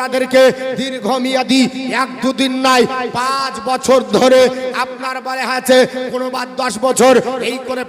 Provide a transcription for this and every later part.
তাদেরকে দীর্ঘমেয়াদী এক দুদিন নাই, পাঁচ বছর ধরে আপনার বারে আছে, কোনো বার দশ বছর, এই করে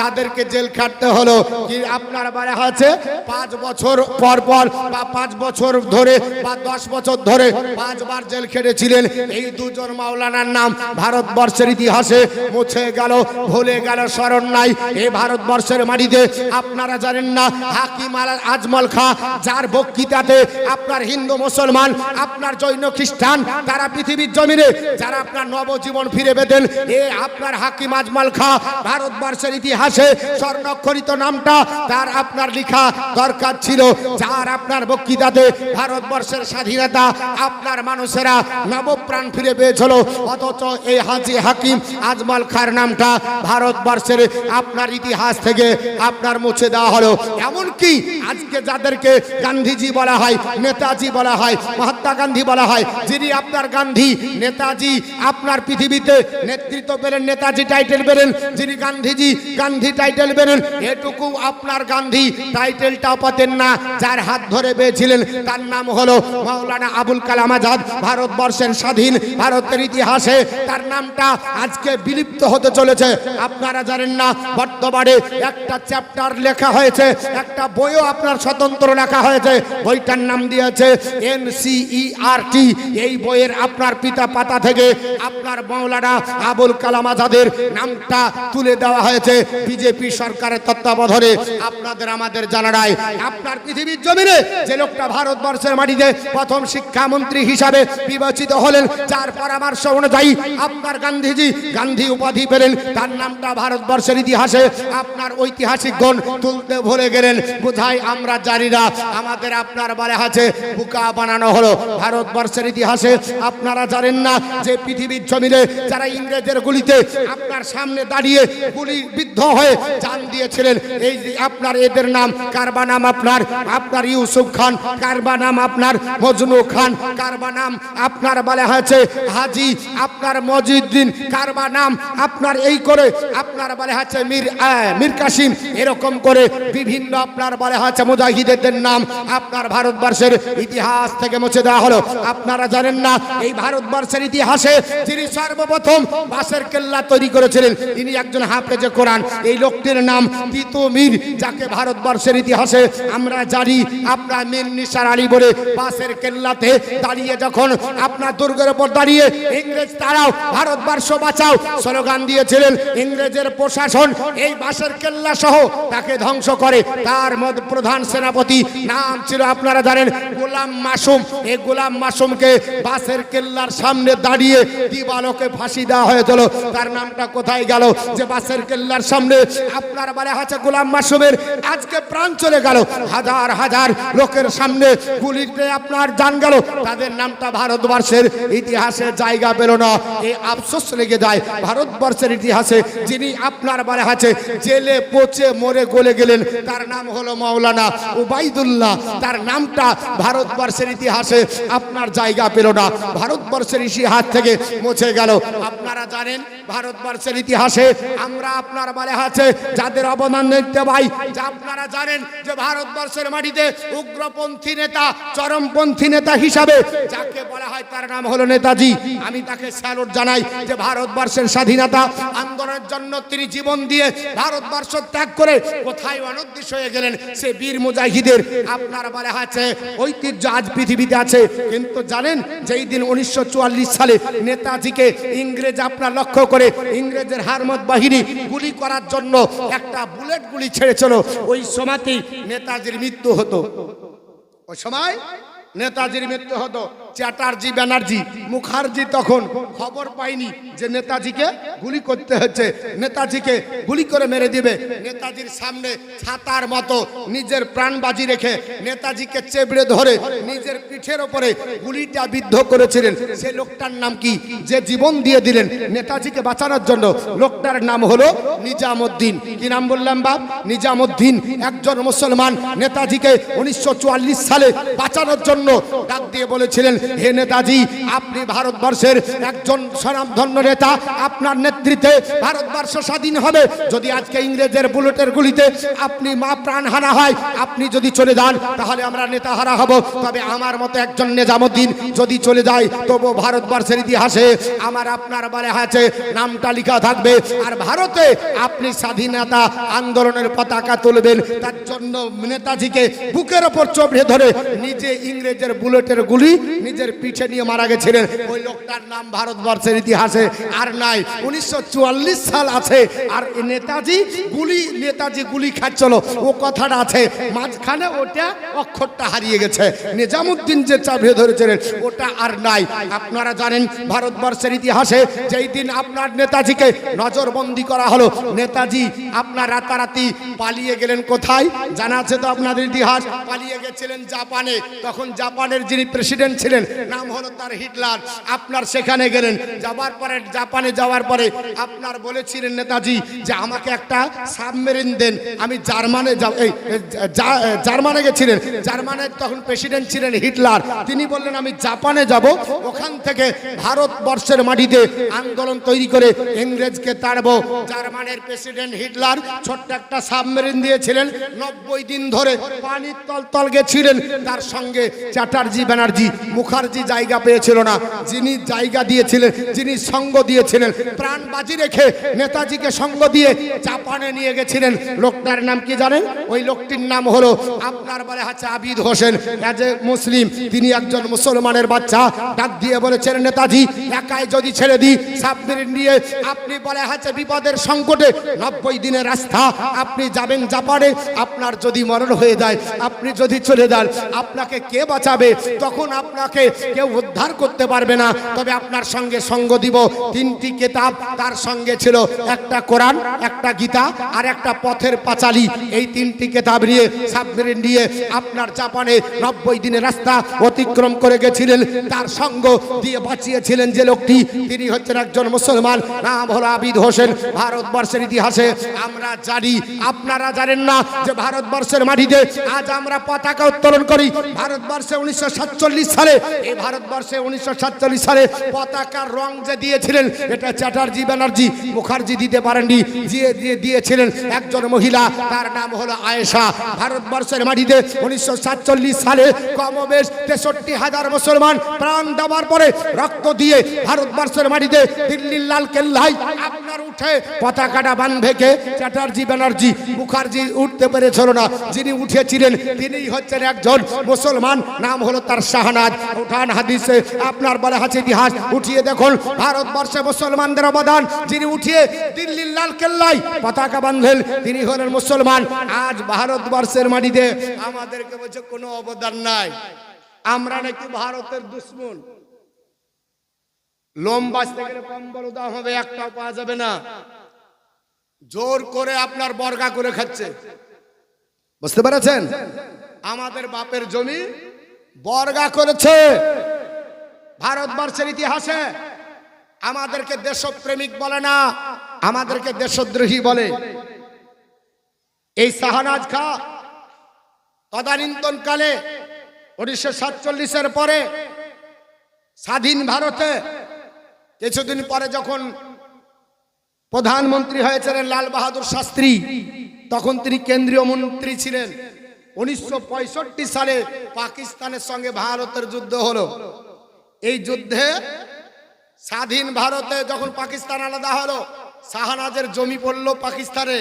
তাদেরকে জেল খাটতে হলো। কি আপনার বারে আছে? পাঁচ বছর পর পর বা পাঁচ বছর ধরে বা দশ বছর ধরে পাঁচবার জেল খেটেছিলেন। এই দুজন মাওলানার নাম ভারতবর্ষের ইতিহাসে মুছে গেল, ভুলে গেল, স্মরণ নাই। এই ভারতবর্ষের মাটিতে আপনারা জানেন না, হাকিম আজমল খা যার বক্তৃতাতে আপনার হিন্দু মুসলমান, আপনার জৈন খ্রিস্টান তারা পৃথিবীর জমিনে, যারা আপনার নবজীবন ফিরে পেতেন, এ আপনার হাকিম আজমল খা, ভারতবর্ষের ইতিহাসে স্বর্ণক্ষরিত নামটা, তার আপনার লেখা দরকার ছিল। যার আপনার বক্তৃতাতে ভারতবর্ষের স্বাধীনতা, আপনার মানুষেরা নবপ্রাণ ফিরে পেয়েছিল। অথচ এই হাজি হাকিম আজমাল খার নামটা ভারতবর্ষের আপনার ইতিহাস থেকে আপনার মুছে দেওয়া হলো। এমনকি আজকে যাদেরকে গান্ধীজি বলা হয় নেতাজি বলা হয়, মহাত্মা গান্ধী বলা হয়, যিনি আপনার গান্ধী, নেতাজি আপনার পৃথিবীতে নেতৃত্ব পেলেন, নেতাজি টাইটেল পেলেন, যিনি গান্ধীজি, গান্ধী টাইটেল পেলেন, এটুকু আপনার গান্ধী টাইটেলটাও পাতেন না, যার হাত ধরে পেয়েছিলেন, তার নাম হলো মৌলানা আবুল কালাম আজাদ, ভারতবর্ষের স্বাধীন, ভারতের ইতিহাসে তার নামটা আজকে বিলুপ্ত হতে চলেছে। আপনারা জানেন না, বর্তমানে একটা চ্যাপ্টার লেখা হয়েছে, একটা বইও আপনার স্বতন্ত্র লেখা হয়েছে, বইটার নাম দিয়েছে এনসিইআরটি এই বইয়ের আপনার পিতা পাতা থেকে আপনার মাওলানা আবুল কালাম আজাদের নামটা তুলে দেওয়া হয়েছে বিজেপি সরকারের তত্ত্বাবধানে। আপনাদের, আমাদের জানারায় আপনার পৃথিবীর জমিনে যে লোকটা ভারতবর্ষের মাটিতে প্রথম শিক্ষামন্ত্রী হিসাবে বিবেচিত হলেন, যার পরামর্শ অনুযায়ী আপনার গান্ধীজি গান্ধী উপাধি পেলেন, তার নামটা ভারতবর্ষের ইতিহাসে আপনার ঐতিহাসিক গণ তুলতে ভুলে গেলেন। বোঝাই আমরা জানি না। আমাদের আপনার বারে আছে বুকা বানানো হলো। ভারতবর্ষের ইতিহাসে আপনারা জানেন না যে পৃথিবীর জমিনে যারা ইংরেজের গুলিতে আপনার সামনে দাঁড়িয়ে গুলি বিদ্ধ হয়ে জান দিয়েছিলেন, এই আপনার এদের নাম কারবা নাম আপনার? আপনার ইউসুফ খান কারবা নাম আপনার? মজনু খান কারবা নাম আপনার বলা হয়েছে? হাজি আপনার মজিউদ্দিন কারবা নাম আপনার? এই করে আপনার বলা হচ্ছে মীর মীর কাসিম। এরকম করে বিভিন্ন আপনার বলা হচ্ছে মুজাহিদের নাম। আপনার ভারতবর্ষের ইতিহাস থেকে মুছে দেওয়া হলো। আপনারা জানেন না, এই ভারতবর্ষের ইতিহাসে যিনি সর্বপ্রথম বাসের কেল্লা তৈরি করেছিলেন, ইনি একজন হাফেজে কোরআন। এই লোকটির নাম তিতু মীর, যাকে ভারতবর্ষের ইতিহাসে আমরা জানি আপনার মীর নিসার আলী বলে বাসের কেল্লাতে দাঁড়িয়ে যখন আপনার দুর্গের উপর দাঁড়িয়ে ইংরেজ তারাও, ভারতবর্ষ বাঁচাও স্লোগান দিয়েছিলেন, ইংরেজের প্রশাসন এই বাসের কেল্লা সহ তাকে ধ্বংস করে। তার মধ্যে প্রধান সেনাপতি নাম ছিল, আপনারা জানেন গোলাম মাসুম, এই গোলাম মাসুমকে বাসের কেল্লার সামনে দাঁড়িয়ে দিবালোকে ফাঁসি দেওয়া হয়েছিল। তার নামটা কোথায় গেল? যে বাসের কেল্লার সামনে আপনার বলে আছে গোলাম মাসুমের, আজকে প্রাণ চলে গেল। হাজার হাজার লোকের সামনে গুলিতে আপনার জান গেল। তাদের নামটা ভারতবর্ষের ইতিহাসে জায়গা পেল না। এই আফসোস লেগে যায় ভারতবর্ষের ইতিহাসে, যিনি আপনার বলে আছে, জেলে পচে মরে গলে গেলেন। তার নাম হলো মাওলানা উবাইদুল্লাহ। তার নামটা ভারতবর্ষের ইতিহাসে আপনার জায়গা পেল না। ভারতবর্ষের ইতিহাস থেকে মুছে গেল। আপনারা জানেন, ভারতবর্ষের ইতিহাসে আমরা আপনার বলে আছে, যাদের অবদান দেখতে পাই যা আপনারা জানেন যে ভারতবর্ষের মাটিতে উগ্রপন্থী নেতা, চরমপন্থী নেতা হিসাবে যাকে বলা হয় তার নাম হলো নেতাজি। আমি তাকে স্যালুট জানাই যে ভারতবর্ষের স্বাধীনতা আন্দোলনের জন্য তিনি জীবন দিয়ে ভারতবর্ষ ত্যাগ করে কোথায় অনদৃশ হয়ে গেলেন, সে বীর মুজাহিদের আপনার বলে আছে ঐতিহ্য আজ পৃথিবীতে আছে। কিন্তু জানেন, যেই দিন উনিশশো চুয়াল্লিশ সালে নেতাজিকে ইংরেজ আপনার লক্ষ্য করে ইংরেজের হারমত বাহিনী গুলি করার জন্য একটা বুলেট গুলি ছেড়েছিল, ওই সময়তেই নেতাজির মৃত্যু হতো। ওই সময় নেতাজির মৃত্যু হতো। চ্যাটার্জি ব্যানার্জি মুখার্জি তখন খবর পাইনি যে নেতাজিকে গুলি করতে হচ্ছে। নেতাজিকে গুলি করে মেরে দিবে। নেতাজির সামনে ছাতার মতো নিজের প্রাণ বাজি রেখে নেতাজিকে চেবড়ে ধরে নিজের পিঠের ওপরে গুলিটা বিদ্ধ করেছিলেন। সে লোকটার নাম কি? যে জীবন দিয়ে দিলেন নেতাজিকে বাঁচানোর জন্য। লোকটার নাম হলো নিজামুদ্দিন। কি নাম বললাম বাপ? নিজামুদ্দিন, একজন মুসলমান। নেতাজিকে উনিশশো চুয়াল্লিশ সালে বাঁচানোর জন্য ডাক দিয়ে বলেছিলেন হে নেতাজি, আপনি ভারতবর্ষের একজন স্বনামধন্য নেতা, আপনার নেতৃত্বে ভারতবর্ষ স্বাধীন হবে। যদি আজকে ইংরেজের বুলেটের গুলিতে আপনি মা প্রাণ হারা হয়, আপনি যদি চলে যান, তাহলে আমরা নেতা হারা হব। তবে আমার মতো একজন নেজামুদ্দিন যদি চলে যায়, তবু ভারতবর্ষের ইতিহাসে আমার আপনার বলে আছে নামটা লেখা থাকবে। আর ভারতে আপনি স্বাধীনতা আন্দোলনের পতাকা তুলবেন, তার জন্য নেতাজিকে বুকের ওপর চোপড়ে ধরে নিজে ইংরেজের বুলেটের গুলি নিজের পিঠে নিয়ে মারা গেছিলেন। ওই লোকটার নাম ভারতবর্ষের ইতিহাসে আর নাই। উনিশশো চুয়াল্লিশ সাল আছে, আর নেতাজি গুলি নেতাজি গুলি খাচ্ছিল। ও কথাটা আছে। মাঝখানে ওটা অক্ষরটা হারিয়ে গেছে। নিজামুদ্দিন যে চাপিয়ে ধরেছিলেন, ওটা আর নাই। আপনারা জানেন, ভারতবর্ষের ইতিহাসে যেই দিন আপনার নেতাজিকে নজরবন্দি করা হলো, নেতাজি আপনার রাতারাতি পালিয়ে গেলেন কোথায়? জানা আছে তো আপনাদের ইতিহাস? পালিয়ে গেছিলেন জাপানে। তখন জাপানের যিনি প্রেসিডেন্ট ছিলেন নাম হলো তার হিটলার। আপনার সেখানে গেলেন। যাওয়ার পরে, জাপানে যাওয়ার পরে আপনার বলেছিলেন, নেতাজি, যে আমাকে একটা সাবমেরিন দেন। আমি জার্মানে যাব এই জার্মানে গেছিলেন। জার্মানের তখন প্রেসিডেন্ট ছিলেন হিটলার। তিনি বললেন, আমি জাপানে যাব। ওখান থেকে ভারতবর্ষের মাটিতে আন্দোলন তৈরি করে ইংরেজকে তাড়বো। জার্মানের প্রেসিডেন্ট হিটলার ছোট্ট একটা সাবমেরিন দিয়েছিলেন। নব্বই দিন ধরে পানির তল তল গেছিলেন। তার সঙ্গে চ্যাটার্জি ব্যানার্জি মুখার্জি জায়গা পেয়েছিল না। যিনি জায়গা দিয়েছিলেন, যিনি সঙ্গ দিয়েছিলেন, প্রাণ বাজি রেখে নেতাজিকে সঙ্গ দিয়ে জাপানে নিয়ে গেছিলেন। লোকটার নাম কি জানেন? ওই লোকটির নাম হলো আপনার বলে হচ্ছে আবিদ হোসেন। অ্যাজ মুসলিম, তিনি একজন মুসলমানের বাচ্চা। ডাক দিয়ে বলেছেন, নেতাজি, একাই যদি ছেড়ে দিই, সাবমেরিন নিয়ে আপনি বলে হচ্ছে বিপদের সংকটে নব্বই দিনের রাস্তা। আপনি যাবেন জাপানে, আপনার যদি মরণ হয়ে যায়, আপনি যদি চলে যান, আপনাকে কে বাঁচাবে? তখন আপনাকে কেউ উদ্ধার করতে পারবে না। তবে আপনার সঙ্গে সঙ্গ দিব। তিনটি কেতাব তার সঙ্গে ছিল। একটা কোরআন, একটা গীতা আর একটা পথের পাঁচালী। এই তিনটি কেতাব নিয়ে, সাবমেরিন নিয়ে আপনার জাপানে নব্বই দিনের রাস্তা অতিক্রম করে গেছিলেন। তার সঙ্গ দিয়ে বাঁচিয়েছিলেন যে লোকটি। তিনি হচ্ছেন একজন মুসলমান। নাম হলো আবিদ হোসেন। ভারতবর্ষের ইতিহাসে আমরা জানি, আপনারা জানেন না যে ভারতবর্ষের মাটিতে আজ আমরা পতাকা উত্তোলন করি। ভারতবর্ষে উনিশশো সাতচল্লিশ সালে এই ভারতবর্ষে উনিশশো সাতচল্লিশ সালে পতাকার রং যে দিয়েছিলেন, এটা চ্যাটার্জি ব্যানার্জি মুখার্জি দিতে পারেননি, দিয়ে দিয়ে দিয়েছিলেন একজন মহিলা, তার নাম হলো আয়েশা। ভারতবর্ষের মাটিতে উনিশশো সাতচল্লিশ সালে কমবেশ তেষট্টি হাজার মুসলমান প্রাণ দেওয়ার পরে রক্ত দিয়ে ভারতবর্ষের মাটিতে দিল্লির লাল কেল্লায় আপনার উঠে পতাকাটা বান্ধে কে? চ্যাটার্জি ব্যানার্জি, মুখার্জি উঠতে পেরেছিল না। যিনি উঠেছিলেন, তিনিই হচ্ছেন একজন মুসলমান। নাম হলো তার শাহনাজ। উঠান হাদিসে, আপনার বলে আছে ইতিহাস। উঠিয়ে দেখুন, ভারতবর্ষে মুসলমানদের অবদান। যিনি উঠিয়ে দিল্লির লাল কেল্লায় পতাকা বান্ধেন তিনি হলেন মুসলমান। আজ ভারতবর্ষের মাটিতে আমাদেরকে বলছে কোনো অবদান নাই। আমরা নাকি ভারতের দুশ্মন। লোম বাঁচতে গেলে কম্বল দাম হবে একটাও পাওয়া যাবে না। জোর করে আপনার বর্গা করে খাচ্ছে। বুঝতে পেরেছেন? আমাদের বাপের জমি বর্গা করেছে। ভারতবর্ষের ইতিহাসে আমাদেরকে দেশপ্রেমিক বলে না, আমাদেরকে দেশদ্রোহী বলে। এই শাহনাজ খা তদানীন্তন কালে উনিশশো সাতচল্লিশের পরে স্বাধীন ভারতে কিছুদিন পরে যখন প্রধানমন্ত্রী হয়েছিলেন লাল বাহাদুর শাস্ত্রী, তখন তিনি কেন্দ্রীয় মন্ত্রী ছিলেন। উনিশশো পঁয়ষট্টি সালে পাকিস্তানের সঙ্গে ভারতের যুদ্ধ হলো। এই যুদ্ধে স্বাধীন ভারতে যখন পাকিস্তান আলাদা হলো, শাহনাজের জমি পড়ল পাকিস্তানে।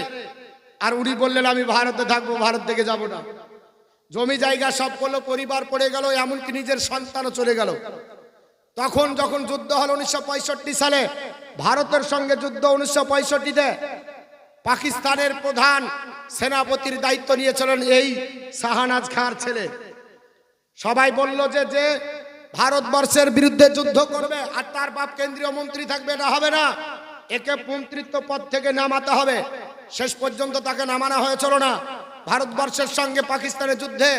আর উনি বললেন, আমি ভারতে থাকব, ভারত থেকে যাব না। জমি জায়গা সব করল পরিবার পড়ে গেল, এমনকি নিজের সন্তানও চলে গেল। তখন যখন যুদ্ধ হলো উনিশশো সালে, ভারতের সঙ্গে যুদ্ধ উনিশশো পঁয়ষট্টিতে, পাকিস্তানের প্রধান সেনাপতির দায়িত্ব নিয়েছিলেন এই শাহানাজ খাঁর ছেলে। সবাই বলল যে যে ভারতবর্ষের বিরুদ্ধে যুদ্ধ করবে আর তার বাপ কেন্দ্রীয় মন্ত্রী থাকবে, এটা হবে না। একে মন্ত্রিত্ব পদ থেকে নামাতে হবে। শেষ পর্যন্ত তাকে নামানো হয়েছিল না। ভারতবর্ষের সঙ্গে পাকিস্তানের যুদ্ধে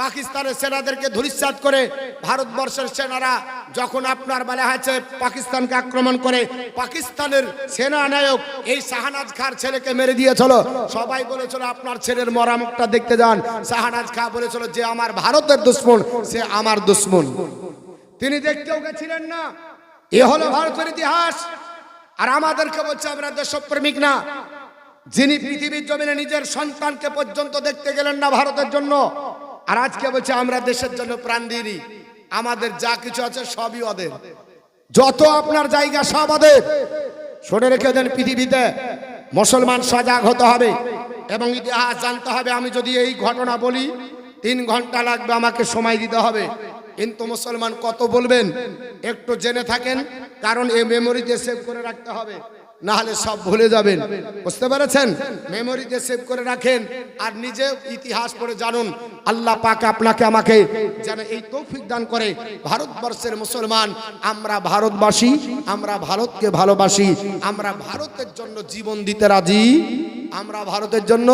পাকিস্তানের সেনাদেরকে ধূলিসাৎ করে ভারতবর্ষের সেনারা যখন আপনার বেলা হয়েছে পাকিস্তানকে আক্রমণ করে, পাকিস্তানের সেনা নায়ক এই শাহনাজ খার ছেলেকে মেরে দিয়েছিল। সবাই বলেছিল, আপনার ছেলের মরামুখটা দেখতে যান। শাহনাজ খা বলেছিল, যে আমার ভারতের দুশ্মন, সে আমার দুশ্মন। তিনি দেখতেও গেছিলেন না। এ হলো ভারতের ইতিহাস। আর আমাদেরকে বলছে, আমরা দেশপ্রেমিক না। যিনি পৃথিবীর জমিনে নিজের সন্তানকে পর্যন্ত দেখতে গেলেন না ভারতের জন্য। আর আজকে বলছে, আমরা দেশের জন্য প্রাণ দিই আমাদের যা কিছু আছে সবই ওদের। যত আপনার জায়গা, সব ওদের। শুনে রেখে দেন পৃথিবীতে। মুসলমান সজাগ হতে হবে এবং ইতিহাস জানতে হবে। আমি যদি এই ঘটনা বলি, তিন ঘণ্টা লাগবে আমাকে সময় দিতে হবে। কিন্তু মুসলমান কত বলবেন? একটু জেনে থাকেন, কারণ এই মেমোরিতে সেভ করে রাখতে হবে। না হলে সব ভুলে যাবেন। বুঝতে পেরেছেন? মেমোরিতে সেভ করে রাখেন আর নিজে ইতিহাস পড়ে জানুন। আল্লাহ পাক আপনাকে, আমাকে যেন এই তৌফিক দান করে। ভারতবর্ষের মুসলমান, আমরা ভারতবাসী, আমরা ভারতকে ভালোবাসি। আমরা ভারতের জন্য জীবন দিতে রাজি, আমরা ভারতের জন্য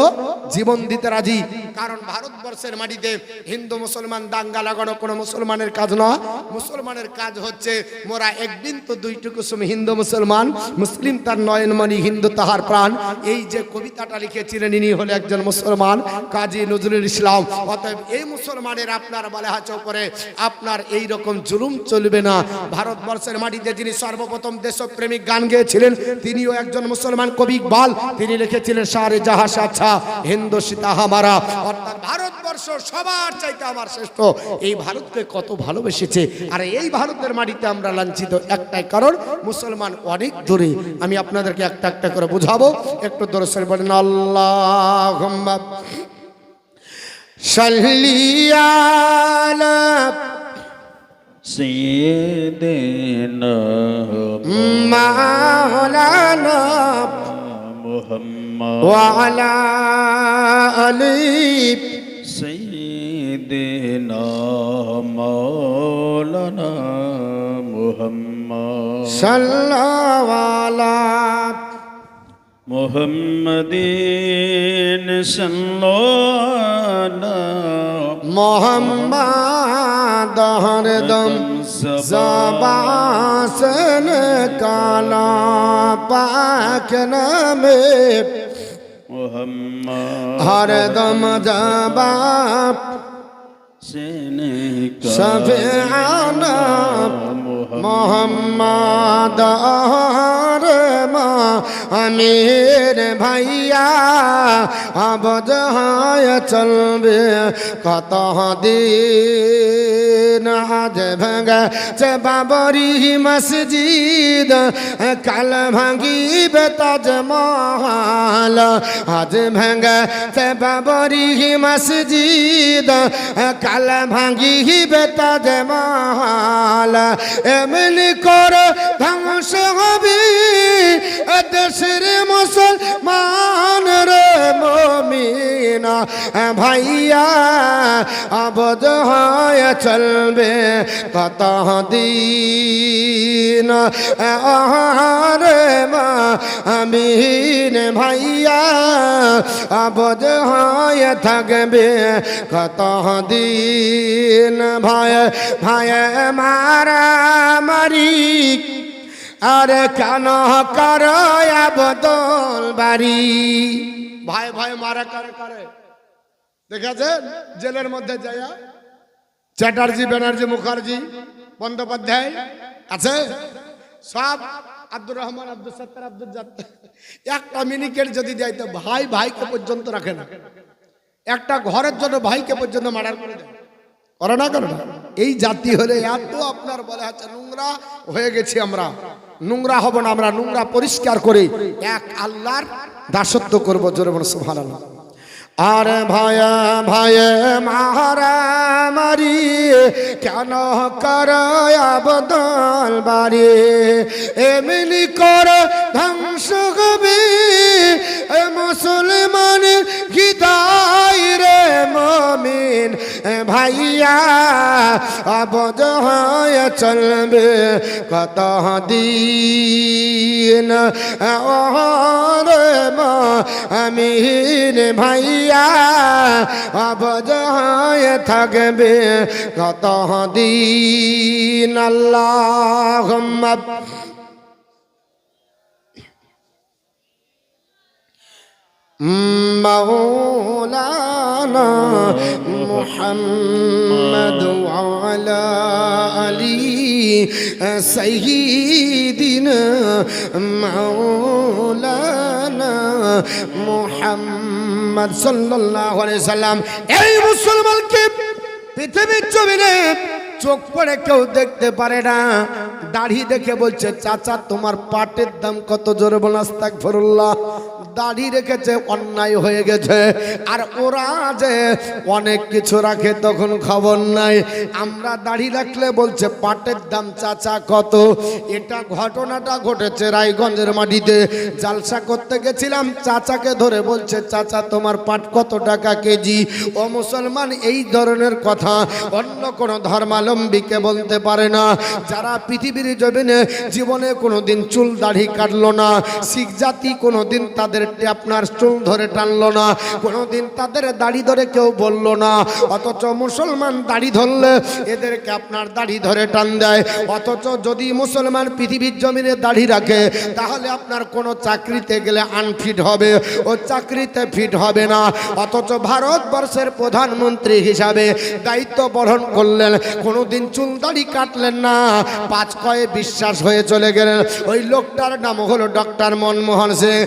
জীবন দিতে রাজি। কারণ ভারতবর্ষের মাটিতে হিন্দু মুসলমান দাঙ্গা লাগানো কোনো মুসলমানের কাজ নয়। মুসলমানের কাজ হচ্ছে মোরা একদিন তো দুইটুকু সুমি হিন্দু মুসলমান, মুসলিম তার নয়নমণি হিন্দু তাহার প্রাণ। এই যে কবিতাটা লিখেছিলেন, ইনি হলে একজন মুসলমান, কাজী নজরুল ইসলাম। অতএব এই মুসলমানের আপনার বলে হাচো করে আপনার এই রকম জুলুম চলবে না। ভারতবর্ষের মাটিতে যিনি সর্বপ্রথম দেশপ্রেমিক গান গেয়েছিলেন, তিনিও একজন মুসলমান কবি ইকবাল। তিনি লিখেছিলেন, সারে জাহাস আচ্ছা হিন্দু সীতা হামারা। অর্থাৎ ভারতবর্ষ সবার চাইতে আমার শ্রেষ্ঠ এই ভারতকে কত ভালোবেসেছে আর এই ভারতের মাটিতে আমরা লাঞ্ছিত একটাই কারণ মুসলমান অনেক দূরে আমি আপনাদেরকে একটা একটা করে বুঝাবো একটু দরসের বলেন আল্লাহ সাল্লিয়ালা سيدنا মাওলানা محمد وعلى آل سيدنا مولانا محمد صلى على محمد صلى محمد ہر دم زبان سے نکالا پاک نام হরদম জবাব সফিয়ানা মোহাম্মদ। মা। আমির ভাইয়া, আবদ হয় চলবে কত দিন? আজ ভাঙা চে বাবরি মসজিদ, কাল ভাঙিবে তাজমহল আজ ভাঙা চে বাবরি মসজিদ, কাল ভাঙিবে তাজমহল এমনি কর ধ্বংস হবে এ দেশের মুসলমান রে মমিনা, ভাইয়া, আবদ হয় চলবে কত দিন? আরে মা আমিন ভাইয়া, আবদ হয় থাকবে কত দিন? ভাই ভাই, মারা মারি আরে কেন কর বদল বাড়ি? ভাই ভাই, মারা করে করে? দেখেছেন? জেলের মধ্যে যাইয়া চ্যাটার্জি, ব্যানার্জি, মুখার্জি, বন্দ্যোপাধ্যায় আছে? সব আব্দুর রহমান আব্দুল সত্তার আব্দুল জাত্তার একটা মিনিকেট যদি দেয় তো ভাই ভাইকে পর্যন্ত রাখে না। একটা ঘরের জন্য ভাইকে পর্যন্ত মার্ডার করে দেয়। করে না করে না? এই জাতি হলে এত আপনার বলে আছে নোংরা হয়ে গেছি আমরা। নোংরা হব না, আমরা নোংরা পরিষ্কার করে। এক আল্লাহর দাসত্ব করব, জোরে বলে সুবহানাল্লাহ। আর ভায়া ভায়ে মারা মারি, কেন কর বদল বাড়ি? এমনি কর ধ্বংস হবে এ ভাইয়া, আবদ হয়ে চলবে কত দিন? ওরে মা আমিন ভাইয়া, আবদ হয়ে থাকবে কত দিন? আল্লাহ مولانا محمد وعلى علي سيدنا مولانا محمد صلى الله عليه وسلم এই মুসলমানকে পৃথিবীর জমিনে চোখ পড়ে কেউ দেখতে পারে না দাড়ি দেখে বলছে চাচা তোমার পাটের দাম কত জোরে বলাস্তাক ফরুল্লাহ দাড়ি রেখেছে, অন্যায় হয়ে গেছে। আর ওরা যে অনেক কিছু রাখে তখন খবর নাই। আমরা দাড়ি রাখলে বলছে, পাটের দাম চাচা কত? এটা ঘটনাটা ঘটেছে রায়গঞ্জের মাটিতে। জালসা করতে গেছিলাম, চাচাকে ধরে বলছে, চাচা, তোমার পাট কত টাকা কেজি? ও মুসলমান, এই ধরনের কথা অন্য কোনো ধর্মালম্বীকে বলতে পারে না। যারা পৃথিবীর জমিনে জীবনে কোনোদিন চুল দাড়ি কাটলো না, শিখ জাতি কোনোদিন তাদের আপনার চুল ধরে টানলো না, কোনোদিন তাদের দাড়ি ধরে কেউ বলল না। অথচ মুসলমান দাড়ি ধরলে এদেরকে আপনার দাড়ি ধরে টান দেয়। অথচ যদি মুসলমান পৃথিবীর জমিনে দাড়ি রাখে, তাহলে আপনার কোনো চাকরিতে গেলে আনফিট হবে, ও চাকরিতে ফিট হবে না। অথচ ভারতবর্ষের প্রধানমন্ত্রী হিসাবে দায়িত্ব বহন করলেন, কোনোদিন চুল দাড়ি কাটলেন না। পাঁচ কয়ে বিশ্বাস হয়ে চলে গেলেন। ওই লোকটার নাম হলো ডক্টর মনমোহন সিং।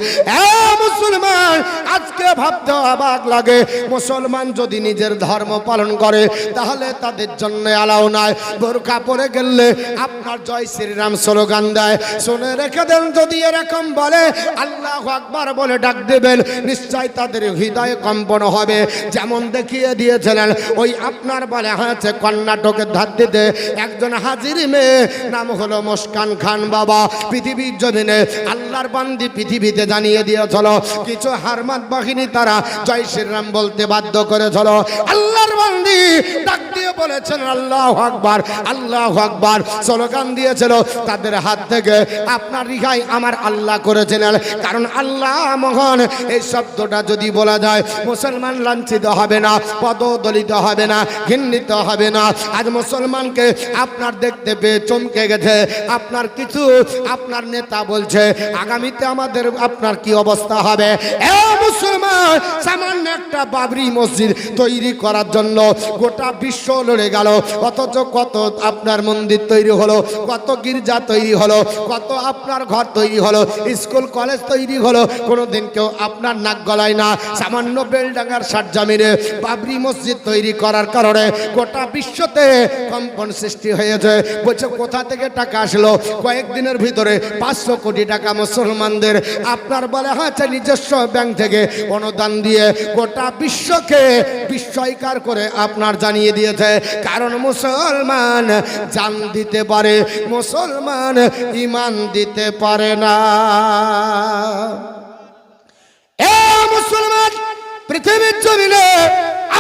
মুসলমান, আজকে ভাবতে অবাক লাগে। মুসলমান যদি নিজের ধর্ম পালন করে, তাহলে তাদের জন্য আলাও নাই। বোরখা পরে গেলে আপনার জয় শ্রীরাম স্লোগান দেয়। শুনে রেখে দেন যদি এরকম বলে, আল্লাহ আকবার বলে ডাক দেবেন, নিশ্চয় তাদের হৃদয়ে কম্পন হবে। যেমন দেখিয়ে দিয়েছিলেন, ওই আপনার বলে হয়েছে কর্ণাটকের ধার দিতে একজন হাজির মেয়ে, নাম হলো মুস্কান খান বাবা। পৃথিবীর জমিনে আল্লাহর বান্দি পৃথিবীতে জানিয়ে দিয়েছিল কিছু হারমাত বাহিনী তারা জয় শ্রীরাম বলতে বাধ্য করেছিল আল্লাহর বান্দি। ডাক দিয়ে বলেছেন আল্লাহ আকবার আল্লাহ আকবার। স্লোগান দিয়েছিল তাদের হাত থেকে। আপনার রিহাই আমার আল্লাহ করেছিলেন কারণ আল্লাহ মহান। এই শব্দটা যদি বলা যায় মুসলমান লাঞ্ছিত হবে না পদদলিত হবে না ঘৃণিত হবে না। আজ মুসলমানকে আপনার দেখতে পেয়ে চমকে গেছে। আপনার কিছু আপনার নেতা বলছে আগামীতে আমাদের আপনার কি অবস্থা? হবে। এ মুসলমান, সামান্য একটা বাবরি মসজিদ তৈরি করার জন্য গোটা বিশ্ব লড়ে গেল। অথচ কত আপনার মন্দির তৈরি হলো, কত গির্জা তৈরি হলো, কত আপনার ঘর তৈরি হলো, স্কুল, কলেজ তৈরি হলো, কোনোদিন কেউ আপনার নাক গলায় না। সামান্য বেলডাঙ্গার ষাট জামিনে বাবরি মসজিদ তৈরি করার কারণে গোটা বিশ্বতে কম্পন সৃষ্টি হয়েছে। বলছে, কোথা থেকে টাকা আসলো? কয়েকদিনের ভিতরে পাঁচশো কোটি টাকা মুসলমানদের। আপনার বলে হয়েছে নিজস্ব ব্যাংক থেকে অনুদান দিয়ে গোটা বিশ্বকে বিস্ময়কার করে আপনার জানিয়ে দিয়েছে। কারণ মুসলমান জান দিতে পারে, মুসলমান ইমান দিতে পারে না। এ মুসলমান, পৃথিবীর জমিনে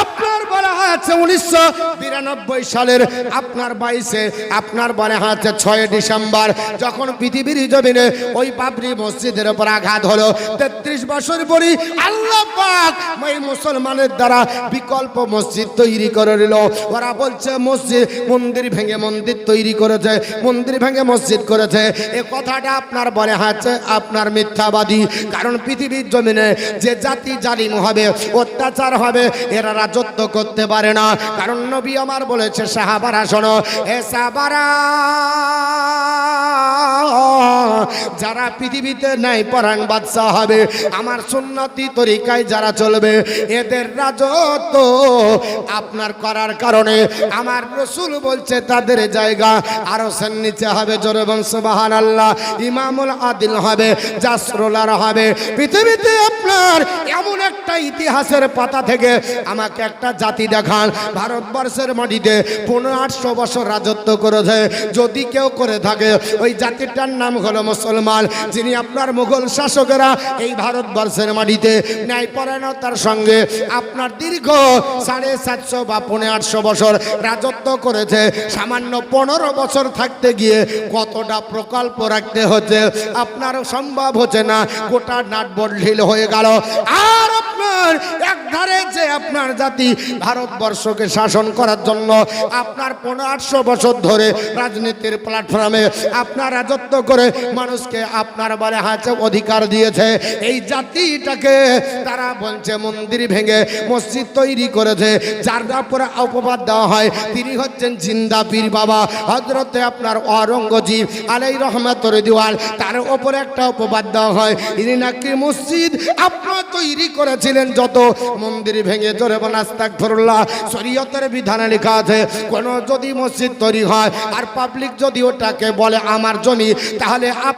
আপনার বলা হয়েছে উনিশশো বিরানব্বই সালের আপনার বাইশে, আপনার বলা হয়েছে ছয় ডিসেম্বর, যখন পৃথিবীর জমিনে ওই বাবরি মসজিদের উপর আঘাত হলো, তেত্রিশ বছর পরই আল্লাহ ওই মুসলমানের দ্বারা বিকল্প মসজিদ তৈরি করে নিল ওরা বলছে, মসজিদ, মন্দির ভেঙে মন্দির তৈরি করেছে, মন্দির ভেঙে মসজিদ করেছে। এ কথাটা আপনার বলে আছে আপনার মিথ্যাবাদী, কারণ পৃথিবীর জমিনে যে জাতি জালিম হবে, অত্যাচার হবে, এরা রাজত্ব করতে পারে না। কারণ নবী আমার বলেছে, সাহাবারা শোনো, এ সাহাবারা, যারা পৃথিবীতে নাই, পরাণ বাদশাহ হবে, আমার সুন্নতি তরিকায় যারা চলবে, এদের রাজত্ব আপনার করার কারণে। আমার রসুল বলছে, তাদের জায়গা আরও সেন নিচে হবে, জোরে বংশ বাহান আল্লাহ ইমামুল আদিল হবে জাসরোলার হবে। পৃথিবীতে আপনার এমন একটা ইতিহাসের পাতা থেকে আমাকে একটা জাতি দেখান। ভারতবর্ষের মাটিতে পনেরো আটশো বছর রাজত্ব করেছে। যদি কেউ করে থাকে, ওই জাতিটার নাম হলো মুসলমান। যিনি আপনার মুঘল শাসকেরা এই ভারতবর্ষের মাটিতে ন্যায়পরায়ণতার সঙ্গে আপনার দীর্ঘ সাড়ে সাতশো বা পনেরো আটশো বছর রাজত্ব করেছে। সামান্য পনেরো বছর থাকতে গিয়ে কতটা প্রকল্প রাখতে হচ্ছে আপনার সম্ভব হচ্ছে না। গোটা নাট বড্ঢিল হয়ে গেল। আর আপনার আপনার একধারে যে আপনার জাতি ভারতবর্ষকে শাসন করার জন্য আপনার পনেরো আটশো বছর ধরে রাজনীতির প্ল্যাটফর্মে আপনার রাজত্ব করে মানুষকে আপনার বলে হাতে অধিকার দিয়েছে। এই জাতিটাকে তারা বলছে মন্দির ভেঙে মসজিদ তৈরি করেছে, যার উপরে অপবাদ দেওয়া হয়। তিনি হচ্ছেন জিন্দা পীর বাবা হজরতে আপনার অরঙ্গজীব আলাই রহমতর দিওয়াল তার ওপরে একটা অপবাদ দেওয়া হয়। ইনি নাকি মসজিদ আপনার তৈরি করেছিলেন, যত মন্দির ভেঙে জোরে আস্তাক ফরুল্লাহ শরীয়তের বিধানে লেখা আছে, কোনো যদি মসজিদ তৈরি হয়, আর পাবলিক যদি ওটাকে বলে, আমার জমি তাহলে আপ